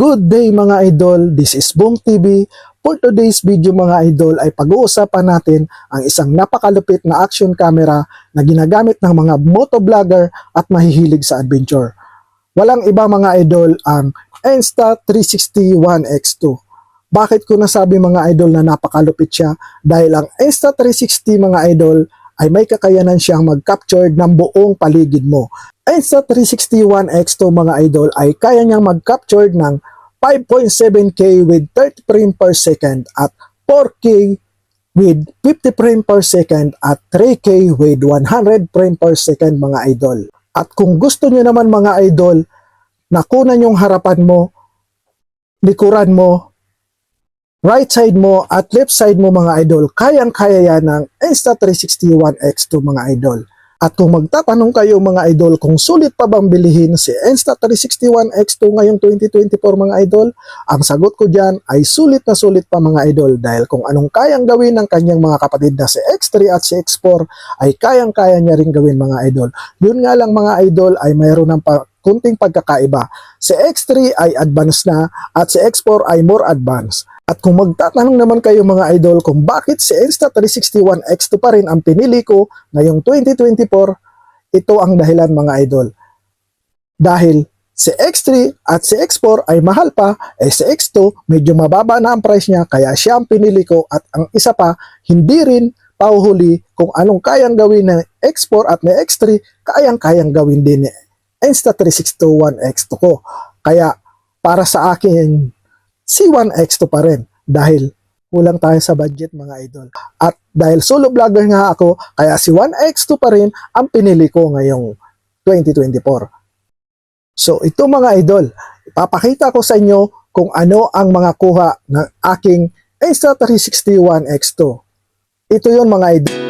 Good day mga idol, this is Boom TV. For today's video mga idol ay pag-uusapan natin ang isang napakalupit na action camera na ginagamit ng mga motovlogger at mahihilig sa adventure. Walang iba mga idol ang Insta360 One X2. Bakit ko nasabi mga idol na napakalupit siya? Dahil ang Insta360 mga idol ay may kakayanan siyang mag-capture ng buong paligid mo. Insta360 One X2 mga idol ay kaya niyang mag-capture ng 5.7K with 30 frame per second at 4K with 50 frame per second at 3K with 100 frame per second mga idol. At kung gusto niyo naman mga idol, nakunan yung harapan mo, likuran mo, right side mo at left side mo mga idol, kayang-kaya yan ng Insta360 One X2 mga idol. At kung magtatanong kayo mga idol kung sulit pa bang bilihin si Insta360 One X2 ngayong 2024 mga idol, ang sagot ko dyan ay sulit na sulit pa mga idol dahil kung anong kayang gawin ng kanyang mga kapatid na si X3 at si X4 ay kayang-kaya niya rin gawin mga idol. Yun nga lang mga idol ay mayroon ng pa- kunting pagkakaiba. Si X3 ay advanced na at si X4 ay more advanced. At kung magtatanong naman kayo mga idol kung bakit si Insta360 One X2 pa rin ang pinili ko ngayong 2024, ito ang dahilan mga idol. Dahil si X3 at si X4 ay mahal pa, eh si X2 medyo mababa na ang price niya kaya siya ang pinili ko at ang isa pa, hindi rin pauhuli kung anong kayang gawin ng X4 at ni X3, kayang-kayang gawin din ni Insta360 One X2 ko. Kaya para sa akin, si One X2 pa rin dahil kulang tayo sa budget mga idol. At dahil solo vlogger nga ako, kaya si One X2 pa rin ang pinili ko ngayong 2024. So ito mga idol, ipapakita ko sa inyo kung ano ang mga kuha ng aking Insta360 One X2. Ito yon mga idol.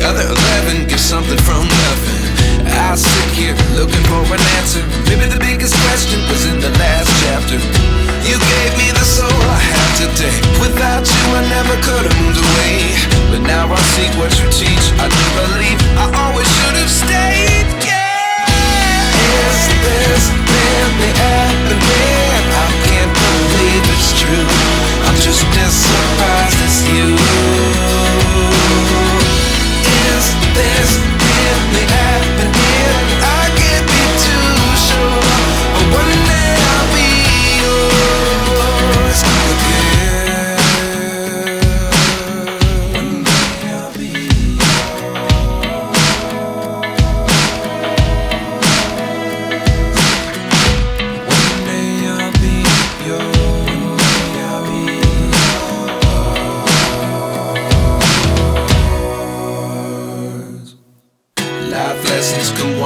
The other eleven get something from nothing. I sit here looking for an answer. Maybe the biggest question was in the last chapter. You gave me the soul I have today. Without you, I never could have moved away. But now I see what you teach. I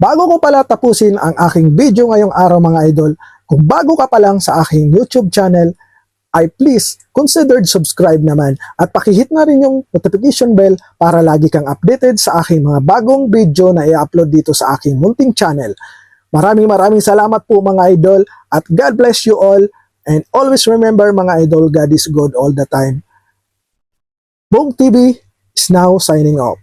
Bago ko pala tapusin ang aking video ngayong araw mga idol, kung bago ka pa lang sa aking YouTube channel, ay please considered subscribe naman at pakihit na rin yung notification bell para lagi kang updated sa aking mga bagong video na i-upload dito sa aking munting channel. Maraming maraming salamat po mga idol at God bless you all and always remember mga idol God is good all the time. Bong TV is now signing off.